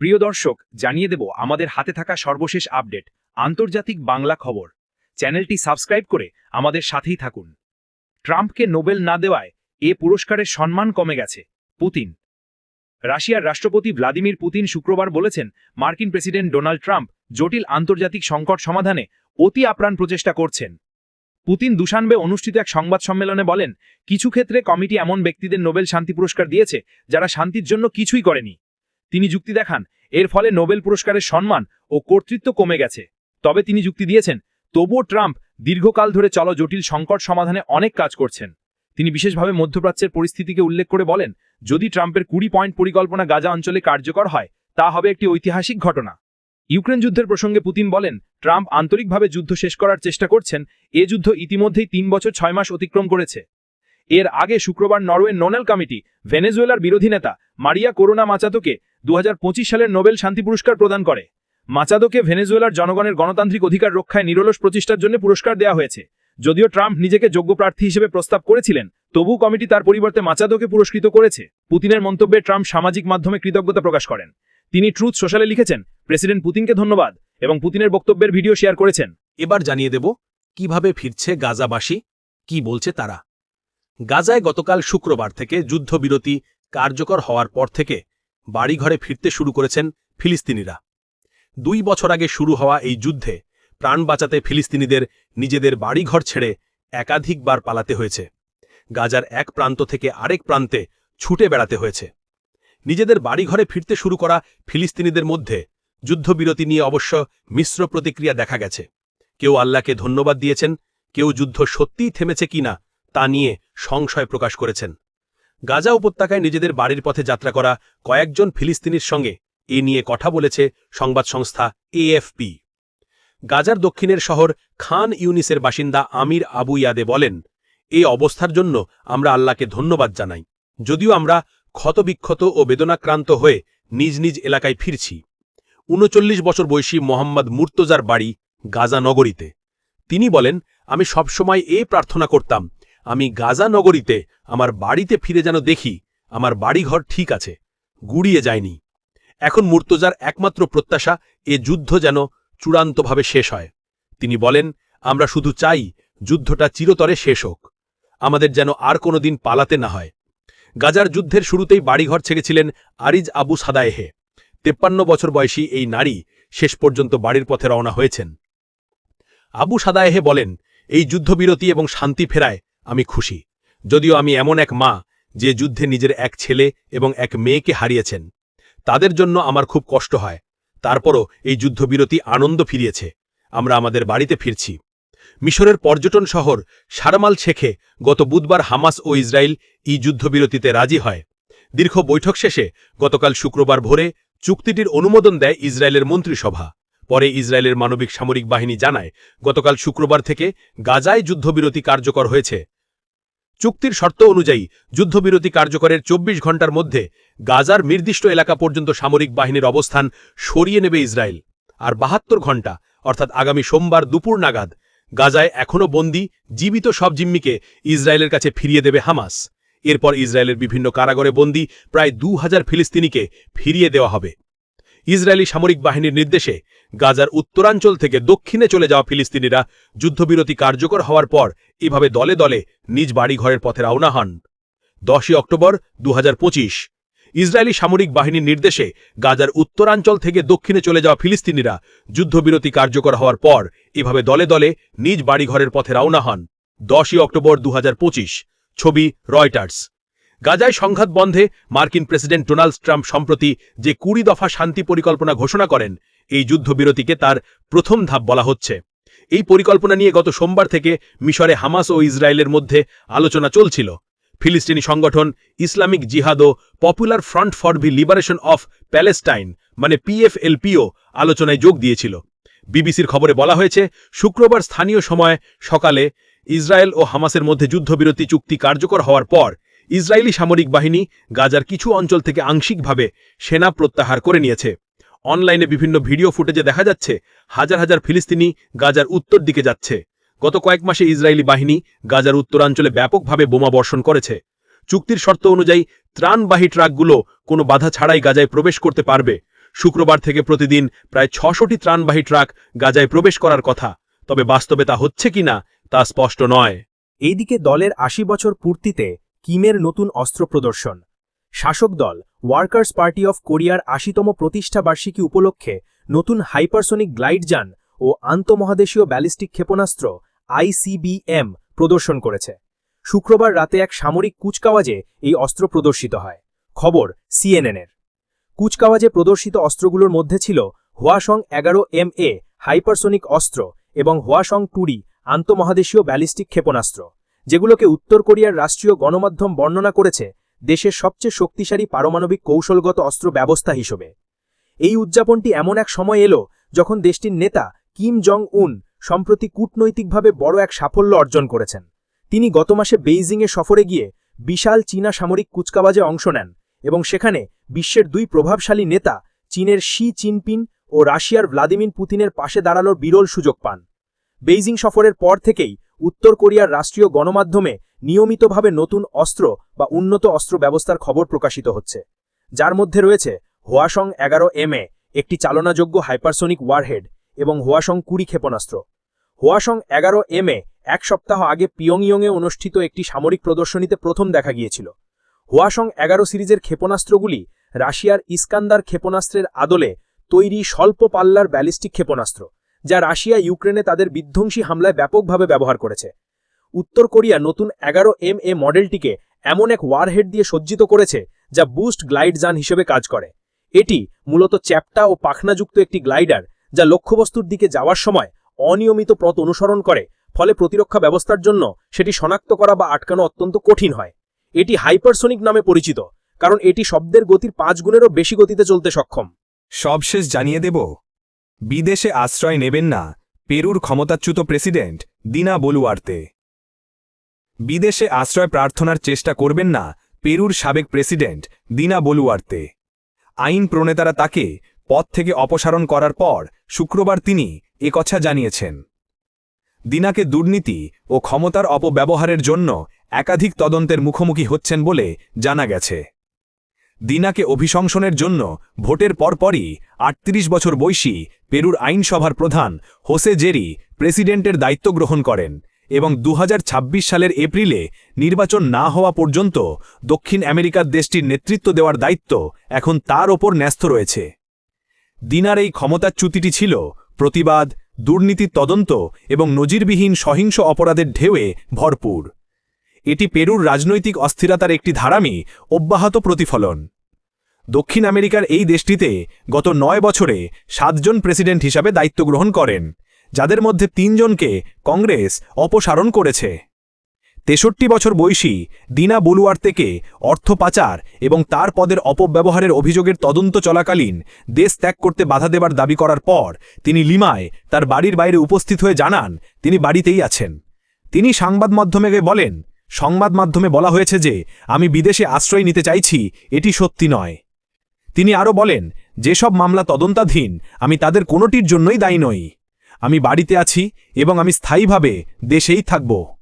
প্রিয় দর্শক, জানিয়ে দেব আমাদের হাতে থাকা সর্বশেষ আপডেট, আন্তর্জাতিক বাংলা খবর। চ্যানেলটি সাবস্ক্রাইব করে আমাদের সাথেই থাকুন। ট্রাম্পকে নোবেল না দেওয়ায় এ পুরস্কারের সম্মান কমে গেছে। পুতিন। রাশিয়ার রাষ্ট্রপতি ভ্লাদিমির পুতিন শুক্রবার বলেছেন, মার্কিন প্রেসিডেন্ট ডোনাল্ড ট্রাম্প জটিল আন্তর্জাতিক সংকট সমাধানে অতি আপ্রাণ প্রচেষ্টা করছেন। পুতিন দুশানবে অনুষ্ঠিত এক সংবাদ সম্মেলনে বলেন, কিছু ক্ষেত্রে কমিটি এমন ব্যক্তিদের নোবেল শান্তি পুরস্কার দিয়েছে যারা শান্তির জন্য কিছুই করেনি। তিনি যুক্তি দেখান, এর ফলে নোবেল পুরস্কারের সম্মান ও কর্তৃত্ব কমে গেছে। তবে তিনি যুক্তি দিয়েছেন, তবুও ট্রাম্প দীর্ঘকাল ধরে চলো জটিল সংকট সমাধানে অনেক কাজ করছেন। তিনি বিশেষভাবে মধ্যপ্রাচ্যের পরিস্থিতিকে উল্লেখ করে বলেন, যদি ট্রাম্পের কুড়ি পয়েন্ট পরিকল্পনা গাজা অঞ্চলে কার্যকর হয়, তা হবে একটি ঐতিহাসিক ঘটনা। ইউক্রেন যুদ্ধের প্রসঙ্গে পুতিন বলেন, ট্রাম্প আন্তরিকভাবে যুদ্ধ শেষ করার চেষ্টা করছেন, এ যুদ্ধ ইতিমধ্যেই তিন বছর ছয় মাস অতিক্রম করেছে। এর আগে শুক্রবার নরওয়ে নোনেল কমিটি, ভেনেজুয়েলার বিরোধী নেতা মারিয়া করোনা মাচাতোকে দু হাজার পঁচিশ সালের নোবেল শান্তি পুরস্কার প্রদান করে। মাচাদোকে ভেনেজুয়েলার জনগণের গণতান্ত্রিক অধিকার রক্ষায় নিরলস প্রচেষ্টার জন্য পুরস্কার দেওয়া হয়েছে। যদিও ট্রাম্প নিজেকে যোগ্য প্রার্থী হিসেবে প্রস্তাব করেছিলেন তবু কমিটি তার পরিবর্তে মাচাদোকে পুরস্কৃত করেছে। পুতিনের মন্তব্যে ট্রাম্প সামাজিক মাধ্যমে কৃতজ্ঞতা প্রকাশ করেন। তিনি ট্রুথ সোশ্যালে লিখেছেন, প্রেসিডেন্ট পুতিনকে ধন্যবাদ এবং পুতিনের বক্তব্যের ভিডিও শেয়ার করেছেন। এবার জানিয়ে দেব, কীভাবে ফিরছে গাজাবাসী? কি বলছে তারা? গাজায় গতকাল শুক্রবার থেকে যুদ্ধবিরতি কার্যকর হওয়ার পর থেকে বাড়িঘরে ফিরতে শুরু করেছেন ফিলিস্তিনিরা। দুই বছর আগে শুরু হওয়া এই যুদ্ধে প্রাণ বাঁচাতে ফিলিস্তিনিদের নিজেদের বাড়িঘর ছেড়ে একাধিকবার পালাতে হয়েছে। গাজার এক প্রান্ত থেকে আরেক প্রান্তে ছুটে বেড়াতে হয়েছে। নিজেদের বাড়িঘরে ফিরতে শুরু করা ফিলিস্তিনিদের মধ্যে যুদ্ধবিরতি নিয়ে অবশ্য মিশ্র প্রতিক্রিয়া দেখা গেছে। কেউ আল্লাহকে ধন্যবাদ দিয়েছেন, কেউ যুদ্ধ সত্যিই থেমেছে কিনা তা নিয়ে সংশয় প্রকাশ করেছেন। গাজা উপত্যকায় নিজেদের বাড়ির পথে যাত্রা করা কয়েকজন ফিলিস্তিনির সঙ্গে এ নিয়ে কথা বলেছে সংবাদ সংস্থা এএফপি। গাজার দক্ষিণের শহর খান ইউনিসের বাসিন্দা আমির আবু ইয়াদে বলেন এই অবস্থার জন্য আমরা আল্লাহকে ধন্যবাদ জানাই। যদিও আমরা ক্ষতবিক্ষত ও বেদনাক্রান্ত হয়ে নিজ নিজ এলাকায় ফিরছি। উনচল্লিশ বছর বয়সী মোহাম্মদ মুর্তজার বাড়ি গাজা নগরীতে। তিনি বলেন, আমি সবসময় এ প্রার্থনা করতাম আমি গাজা নগরীতে আমার বাড়িতে ফিরে যেন দেখি, আমার বাড়িঘর ঠিক আছে, গুড়িয়ে যায়নি। এখন মুর্তজার একমাত্র প্রত্যাশা এ যুদ্ধ যেন চূড়ান্তভাবে শেষ হয়। তিনি বলেন, আমরা শুধু চাই যুদ্ধটা চিরতরে শেষ হোক। আমাদের যেন আর কোনো দিন পালাতে না হয়। গাজার যুদ্ধের শুরুতেই বাড়িঘর ছেড়েছিলেন আরিজ আবু সাদায়েহে। তেপ্পান্ন বছর বয়সী এই নারী শেষ পর্যন্ত বাড়ির পথে রওনা হয়েছেন। আবু সাদায়েহে বলেন, এই যুদ্ধবিরতি এবং শান্তি ফেরায় আমি খুশি। যদিও আমি এমন এক মা যে যুদ্ধে নিজের এক ছেলে এবং এক মেয়েকে হারিয়েছেন। তাদের জন্য আমার খুব কষ্ট হয়। তারপরও এই যুদ্ধবিরতি আনন্দ ফিরিয়েছে। আমরা আমাদের বাড়িতে ফিরছি। মিশরের পর্যটন শহর সারমাল শেখে গত বুধবার হামাস ও ইসরায়েল এই যুদ্ধবিরতিতে রাজি হয়। দীর্ঘ বৈঠক শেষে গতকাল শুক্রবার ভোরে চুক্তিটির অনুমোদন দেয় ইসরায়েলের মন্ত্রিসভা। পরে ইসরায়েলের মানবিক সামরিক বাহিনী জানায়, গতকাল শুক্রবার থেকে গাজায় যুদ্ধবিরতি কার্যকর হয়েছে। চুক্তির শর্ত অনুযায়ী যুদ্ধবিরতি কার্যকরের ২৪ ঘণ্টার মধ্যে গাজার নির্দিষ্ট এলাকা পর্যন্ত সামরিক বাহিনীর অবস্থান সরিয়ে নেবে ইসরায়েল। আর বাহাত্তর ঘণ্টা, অর্থাৎ আগামী সোমবার দুপুর নাগাদ, গাজায় এখনও বন্দী, জীবিত সব জিম্মিকে ইসরায়েলের কাছে ফিরিয়ে দেবে হামাস। এরপর ইসরায়েলের বিভিন্ন কারাগারে বন্দী প্রায় দু হাজার ফিলিস্তিনিকে ফিরিয়ে দেওয়া হবে। ইসরায়েলি সামরিক বাহিনীর নির্দেশে গাজার উত্তরাঞ্চল থেকে দক্ষিণে চলে যাওয়া ফিলিস্তিনিরা যুদ্ধবিরতি কার্যকর হওয়ার পর এভাবে দলে দলে নিজ বাড়িঘরের পথে রওনা হন। দশই অক্টোবর দু হাজার পঁচিশ, ইসরায়েলি সামরিক বাহিনীর নির্দেশে গাজার উত্তরাঞ্চল থেকে দক্ষিণে চলে যাওয়া ফিলিস্তিনিরা যুদ্ধবিরতি কার্যকর হওয়ার পর এভাবে দলে দলে নিজ বাড়িঘরের পথে রওনা হন। দশই অক্টোবর দু হাজার পঁচিশ, ছবি রয়টার্স। গাজায় সংঘাত বন্ধে মার্কিন প্রেসিডেন্ট ডোনাল্ড ট্রাম্প সম্প্রতি যে কুড়ি দফা শান্তি পরিকল্পনা ঘোষণা করেন, এই যুদ্ধবিরতিকে তার প্রথম ধাপ বলা হচ্ছে। এই পরিকল্পনা নিয়ে গত সোমবার থেকে মিশরে হামাস ও ইসরায়েলের মধ্যে আলোচনা চলছিল। ফিলিস্তিনি সংগঠন ইসলামিক জিহাদ ও Popular Front for the Liberation of Palestine মানে পিএফএলপিও আলোচনায় যোগ দিয়েছিল। বিবিসির খবরে বলা হয়েছে, শুক্রবার স্থানীয় সময় সকালে ইসরায়েল ও হামাসের মধ্যে যুদ্ধবিরতি চুক্তি কার্যকর হওয়ার পর ইসরায়েলি সামরিক বাহিনী গাজার কিছু অঞ্চল থেকে আংশিকভাবে সেনা প্রত্যাহার করে নিয়েছে। অনলাইনে বিভিন্ন ভিডিও ফুটেজে দেখা যাচ্ছে, হাজার হাজার ফিলিস্তিনি গাজার উত্তর দিকে যাচ্ছে। গত কয়েক মাসে ইসরায়েলি বাহিনী গাজার উত্তরাঞ্চলে ব্যাপকভাবে বোমা বর্ষণ করেছে। চুক্তির শর্ত অনুযায়ী ত্রাণবাহী ট্রাকগুলো কোনো বাধা ছাড়াই গাজায় প্রবেশ করতে পারবে। শুক্রবার থেকে প্রতিদিন প্রায় ছশোটি ত্রাণবাহী ট্রাক গাজায় প্রবেশ করার কথা, তবে বাস্তবে তা হচ্ছে কিনা তা স্পষ্ট নয়। এইদিকে দলের আশি বছর পূর্তিতে কিমের নতুন অস্ত্র প্রদর্শন। শাসক দল, ওয়ার্কার্স পার্টি অফ কোরিয়ার আশিতম প্রতিষ্ঠাবার্ষিকী উপলক্ষে নতুন হাইপারসোনিক গ্লাইড যান ও আন্তমহাদেশীয় ব্যালিস্টিক ক্ষেপণাস্ত্র আইসিবিএম প্রদর্শন করেছে। শুক্রবার রাতে এক সামরিক কুচকাওয়াজে এই অস্ত্র প্রদর্শিত হয়। খবর, সিএনএনের। কুচকাওয়াজে প্রদর্শিত অস্ত্রগুলোর মধ্যে ছিল হোয়াসং এগারো এম এ হাইপারসোনিক অস্ত্র এবং হোয়াসং টুরি আন্তমহাদেশীয় ব্যালিস্টিক ক্ষেপণাস্ত্র। যেগুলোকে উত্তর কোরিয়ার রাষ্ট্রীয় গণমাধ্যম বর্ণনা করেছে দেশের সবচেয়ে শক্তিশালী পারমাণবিক কৌশলগত অস্ত্র ব্যবস্থা হিসেবে। এই উদযাপনটি এমন এক সময় এলো যখন দেশটির নেতা কিম জং উন সম্প্রতি কূটনৈতিকভাবে বড় এক সাফল্য অর্জন করেছেন। তিনি গত মাসে বেইজিংয়ে সফরে গিয়ে বিশাল চীনা সামরিক কুচকাবাজে অংশ নেন এবং সেখানে বিশ্বের দুই প্রভাবশালী নেতা চীনের শি চিনপিন ও রাশিয়ার ভ্লাদিমির পুতিনের পাশে দাঁড়ানোর বিরল সুযোগ পান। বেইজিং সফরের পর থেকেই উত্তর কোরিয়ার রাষ্ট্রীয় গণমাধ্যমে নিয়মিতভাবে নতুন অস্ত্র বা উন্নত অস্ত্র ব্যবস্থার খবর প্রকাশিত হচ্ছে। যার মধ্যে রয়েছে হোয়াসং এগারো এম একটি চালনাযোগ্য হাইপারসোনিক ওয়ারহেড, এবং হোয়াসং কুড়ি ক্ষেপণাস্ত্র। হোয়াসং এগারো এম এক সপ্তাহ আগে পিয়ংইয়ংয়ে অনুষ্ঠিত একটি সামরিক প্রদর্শনীতে প্রথম দেখা গিয়েছিল। হোয়াসং এগারো সিরিজের ক্ষেপণাস্ত্রগুলি রাশিয়ার ইস্কান্দার ক্ষেপণাস্ত্রের আদলে তৈরি স্বল্প পাল্লার ব্যালিস্টিক ক্ষেপণাস্ত্র। যা রাশিয়া ইউক্রেনে তাদের বিধ্বংসী হামলায় ব্যাপকভাবে ব্যবহার করেছে। উত্তর কোরিয়া নতুন এগারো এম এ মডেলটিকে এমন এক ওয়ারহেড দিয়ে সজ্জিত করেছে, যা বুস্ট গ্লাইড যান হিসেবে কাজ করে। এটি মূলত চ্যাপ্টা ও পাখনাযুক্ত একটি গ্লাইডার, যা লক্ষ্যবস্তুর দিকে যাওয়ার সময় অনিয়মিত পথ অনুসরণ করে, ফলে প্রতিরক্ষা ব্যবস্থার জন্য সেটি শনাক্ত করা বা আটকানো অত্যন্ত কঠিন হয়। এটি হাইপারসোনিক নামে পরিচিত, কারণ এটি শব্দের গতির পাঁচ গুণেরও বেশি গতিতে চলতে সক্ষম। সবশেষ জানিয়ে দেব বিদেশে আশ্রয় নেবেন না, পেরুর ক্ষমতাচ্যুত প্রেসিডেন্ট দিনা বলুয়ার্তে। বিদেশে আশ্রয় প্রার্থনার চেষ্টা করবেন না, পেরুর সাবেক প্রেসিডেন্ট দিনা বলুয়ার্তে। আইন প্রণেতারা তাকে পদ থেকে অপসারণ করার পর শুক্রবার তিনি একথা জানিয়েছেন। দিনাকে দুর্নীতি ও ক্ষমতার অপব্যবহারের জন্য একাধিক তদন্তের মুখোমুখি হচ্ছেন বলে জানা গেছে। দিনাকে অভিশংসনের জন্য ভোটের পরপরই আটত্রিশ বছর বয়সী পেরুর আইনসভার প্রধান হোসে জেরি প্রেসিডেন্টের দায়িত্ব গ্রহণ করেন এবং দু হাজার ছাব্বিশ সালের এপ্রিলে নির্বাচন না হওয়া পর্যন্ত দক্ষিণ আমেরিকার দেশটির নেতৃত্ব দেওয়ার দায়িত্ব এখন তার ওপর ন্যস্ত রয়েছে। দিনার এই ক্ষমতাচ্যুতিটি ছিল প্রতিবাদ, দুর্নীতির তদন্ত এবং নজিরবিহীন সহিংস অপরাধের ঢেউয়ে ভরপুর। এটি পেরুর রাজনৈতিক অস্থিরতার একটি ধারামি, অব্যাহত প্রতিফলন। দক্ষিণ আমেরিকার এই দেশটিতে গত নয় বছরে সাতজন প্রেসিডেন্ট হিসাবে দায়িত্ব গ্রহণ করেন, যাদের মধ্যে তিনজনকে কংগ্রেস অপসারণ করেছে। তেষট্টি বছর বয়সী দিনা বলুয়ার থেকে অর্থ পাচার এবং তার পদের অপব্যবহারের অভিযোগের তদন্ত চলাকালীন দেশ ত্যাগ করতে বাধা দেবার দাবি করার পর তিনি লিমায় তার বাড়ির বাইরে উপস্থিত হয়ে জানান তিনি বাড়িতেই আছেন। তিনি সংবাদ মাধ্যমে বলেন সংবাদ মাধ্যমে বলা হয়েছে যে, আমি বিদেশে আশ্রয় নিতে চাইছি, এটি সত্যি নয়। তিনি আরও বলেন, যেসব মামলা তদন্তাধীন, আমি তাদের কোনোটির জন্যই দায়ী নই। আমি বাড়িতে আছি এবং আমি স্থায়ীভাবে দেশেই থাকব।